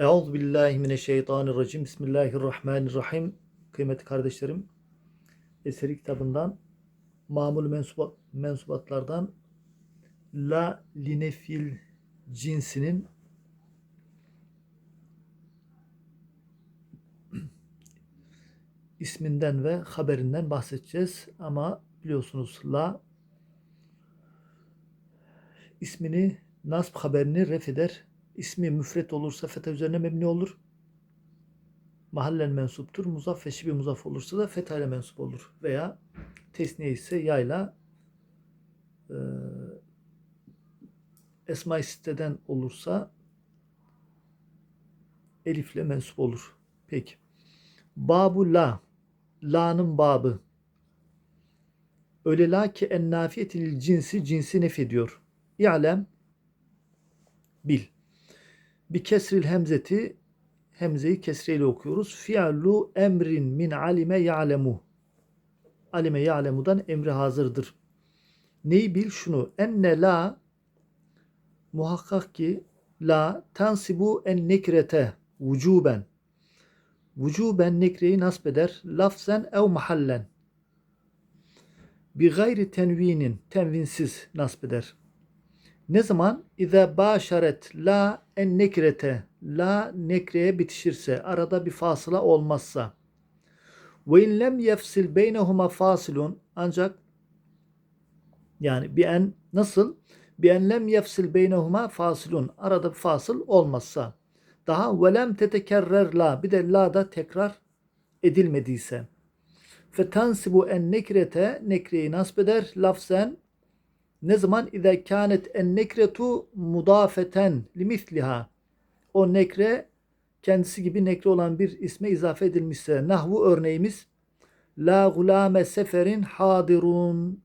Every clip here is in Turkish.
Euzu billahi mineşşeytanirracim. Bismillahirrahmanirrahim. Kıymetli kardeşlerim, eseri kitabından mamul mensubat, mensubatlardan la linefil cinsinin isminden ve haberinden bahsedeceğiz. Ama biliyorsunuz la ismini nasb haberini ref eder. İsmi müfret olursa fetha üzerine mebni olur. Mahallen mensuptur. Muzaf ve şibi muzaf olursa da fetha ile mensup olur. Veya tesniye ise yayla e, esma-i siteden olursa elifle mensup olur. Peki. Babu la. La'nın babı. Öyle la ki en nafiyetil cinsi cinsi nef ediyor. İ'lem bil. Bir kesril hemzeti hemzeyi kesreyle okuyoruz. Fi'lu emrin min alime ya'lemu. Alime ya'lemudan emri hazırdır. Neyi bil? Şunu. Enne la muhakkak ki la tansibu en nekrete vücuben. Vücuben nekreyi nasb eder. Lafzen ev mahallen. Bi gayri tenvinin tenvinsiz nasb eder. Ne zaman? İze başaret la en nekrete. La nekreye bitişirse. Arada bir fasıla olmazsa. Ve in lem yefsil beynehuma fasilun. Ancak yani bir en nasıl? Bir en lem yefsil beynehuma fasilun. Arada bir fasıl olmazsa. Daha velem tetekerrer la. Bir de la da tekrar edilmediyse. Fetansibu en nekrete. Nekreyi nasb eder. Lafzen ne zaman? Kânet en nekretu mudafeten limisliha. O nekre kendisi gibi nekre olan bir isme izafe edilmişse. Nahvu örneğimiz La gulame seferin hadirun.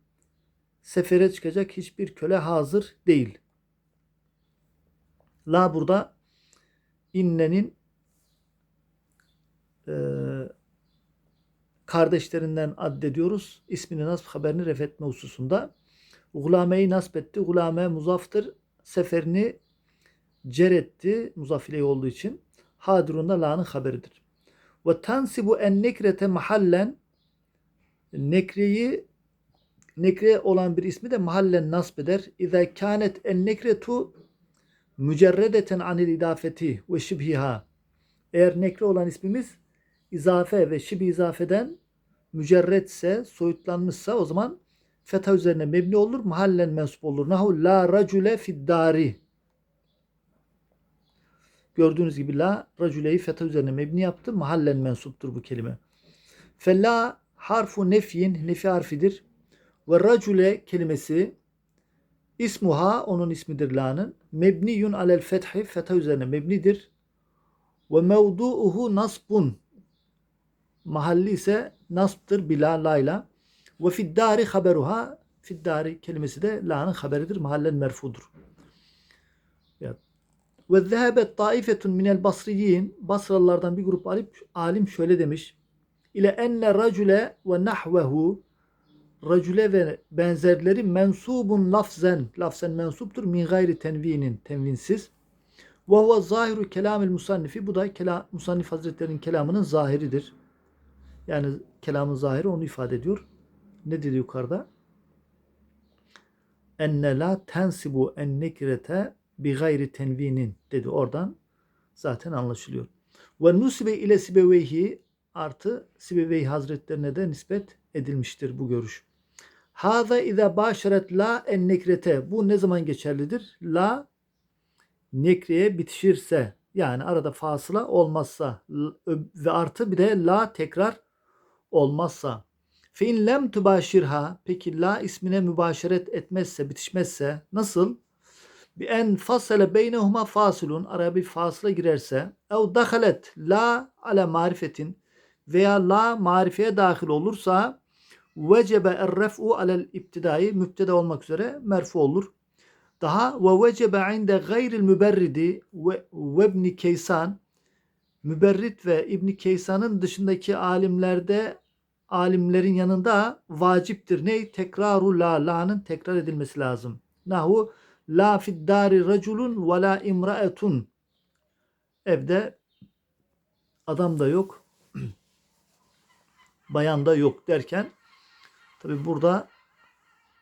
Sefere çıkacak hiçbir köle hazır değil. La burada innenin e, kardeşlerinden addediyoruz. İsmini nasıl haberini ref etme hususunda. Gulameyi nasp etti. Gulame muzaftır. Seferini cer etti. Muzaf ile olduğu için. Hadirun da la'nın haberidir. Ve tansibu en nekrete mahallen nekreyi nekre olan bir ismi de mahallen nasb eder. İza kânet en nekretu mücerredeten anil idafeti ve şibhiha. Eğer nekre olan ismimiz izafe ve şibi izafeden mücerredse, soyutlanmışsa o zaman fetha üzerine mebni olur, mahallen mensup olur. Nahu la racule fiddari. Gördüğünüz gibi la raculeyi fetha üzerine mebni yaptı. Mahallen mensuptur bu kelime. Fella harfu nefyin, nefi harfidir. Ve racule kelimesi ismuha onun ismidir la'nın. Mebniyun alel fethi fetha üzerine mebnidir. Ve mevdu'uhu nasbun. Mahalli ise nasbtır bila layla. Ve fiddari haberuha fiddari kelimesi de la'nın haberidir. Mahallen merfudur. Ve zehebet taifetun minel basriyin Basralılardan bir grup alim, alim şöyle demiş. İle enne racule ve nahvehu racule ve benzerleri mensubun lafzen lafzen mensuptur min gayri tenvinin tenvinsiz. Ve huve zahiru kelamil musannifi bu da kelam, musannif hazretlerinin kelamının zahiridir. Yani kelamın zahiri onu ifade ediyor. Ne dedi yukarıda? Enne la tensibu en nekrete bi gayri tenvinin dedi oradan zaten anlaşılıyor. Ve nusibe ile sibeveyhi artı Sibeveyhi Hazretlerine de nispet edilmiştir bu görüş. Haza iza başeret la en nekrete. Bu ne zaman geçerlidir? La nekreye bitişirse yani arada fasıla olmazsa ve artı bir de la tekrar olmazsa. Fe in lem peki la ismine mübaşeret etmezse, bitişmezse nasıl? Bi en fasale beynehuma fasilun araya bir fasıla girerse ev dahalet la ala marifetin veya la marifeye dahil olursa vecebe er-ref'u alel iptidai müpteda olmak üzere merfu olur. Daha ve vecebe inde gayril müberridi ve ibni Keysan Müberrit ve İbni Keysan'ın dışındaki alimlerde alimlerin yanında vaciptir. Ne? Tekraru la. La'nın tekrar edilmesi lazım. Nahu la fiddari raculun ve la imraetun. evde adam da yok, bayan da yok derken tabi burada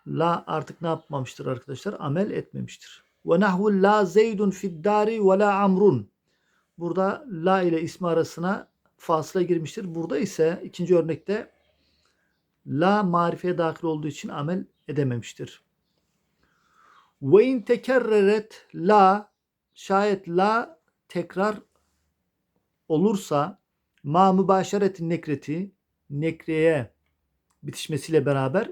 la artık ne yapmamıştır arkadaşlar? Amel etmemiştir. Ve nahvu la zeydun fid dari ve la amrun. Burada la ile ismi arasına fasıla girmiştir. Burada ise ikinci örnekte la marifeye dahil olduğu için amel edememiştir. Ve in tekerreret la şayet la tekrar olursa ma mübaşeretin nekreti nekreye bitişmesiyle beraber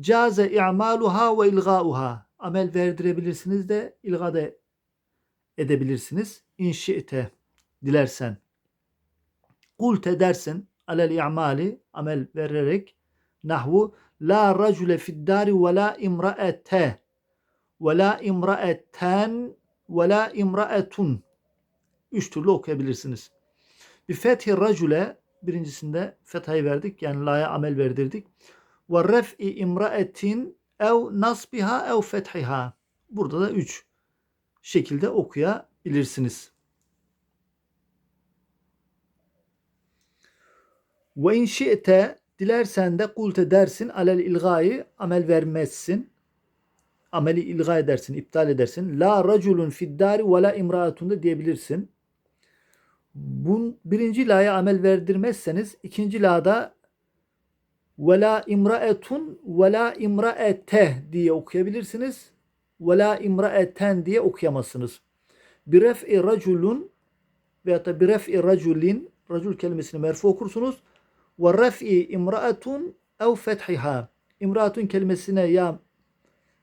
caze i'maluha ve ilgauha amel verdirebilirsiniz de ilga da edebilirsiniz. İnşi'te dilersen. Kulte dersin alel i'mali amel vererek nahvu la racule fid dari ve la imraete ve la imraeten ve la imraetun üç türlü okuyabilirsiniz. Bir fethi racule birincisinde fethayı verdik yani la'ya amel verdirdik. Ve ref'i imraetin ev nasbiha ev fethiha. Burada da üç şekilde okuyabilirsiniz. Ve in şi'te dilersen de kulte dersin alel ilgayı amel vermezsin. Ameli ilga edersin, iptal edersin. La raculun fiddari ve la imraatun da diyebilirsin. Bun, birinci la'ya amel verdirmezseniz ikinci la'da ve la imraetun ve la imraete diye okuyabilirsiniz. Ve la imraeten diye okuyamazsınız. Bir ref'i raculun veyahut da bir ref'i raculin racul kelimesini merfu okursunuz. Ve ref'i imraetun ev fethiha. İmraatun kelimesine ya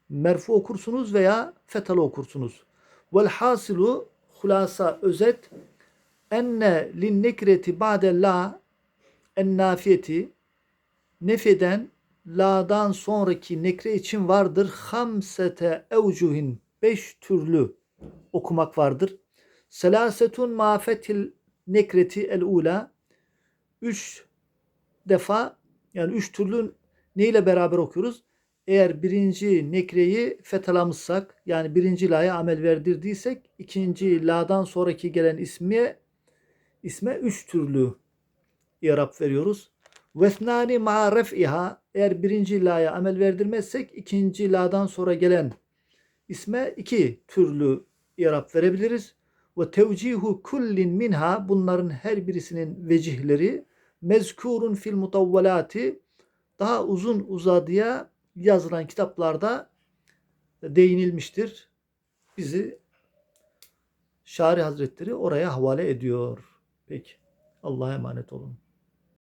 merfu okursunuz veya fetalı okursunuz. Vel hasilu hulasa özet enne lin nekreti ba'de la en nafiyeti nefeden la'dan sonraki nekre için vardır. Hamsete evcuhin beş türlü okumak vardır. Selasetun mafetil nekreti el ula üç defa yani üç türlü neyle beraber okuyoruz? Eğer birinci nekreyi fethalamışsak yani birinci la'ya amel verdirdiysek ikinci la'dan sonraki gelen ismiye isme üç türlü irap veriyoruz. Vesnani ma ref'iha eğer birinci la'ya amel verdirmezsek ikinci la'dan sonra gelen isme iki türlü irap verebiliriz. Ve tevcihu kullin minha bunların her birisinin vecihleri mezkurun fil mutavvalati daha uzun uzadıya yazılan kitaplarda değinilmiştir. Bizi Şari Hazretleri oraya havale ediyor. Peki. Allah'a emanet olun.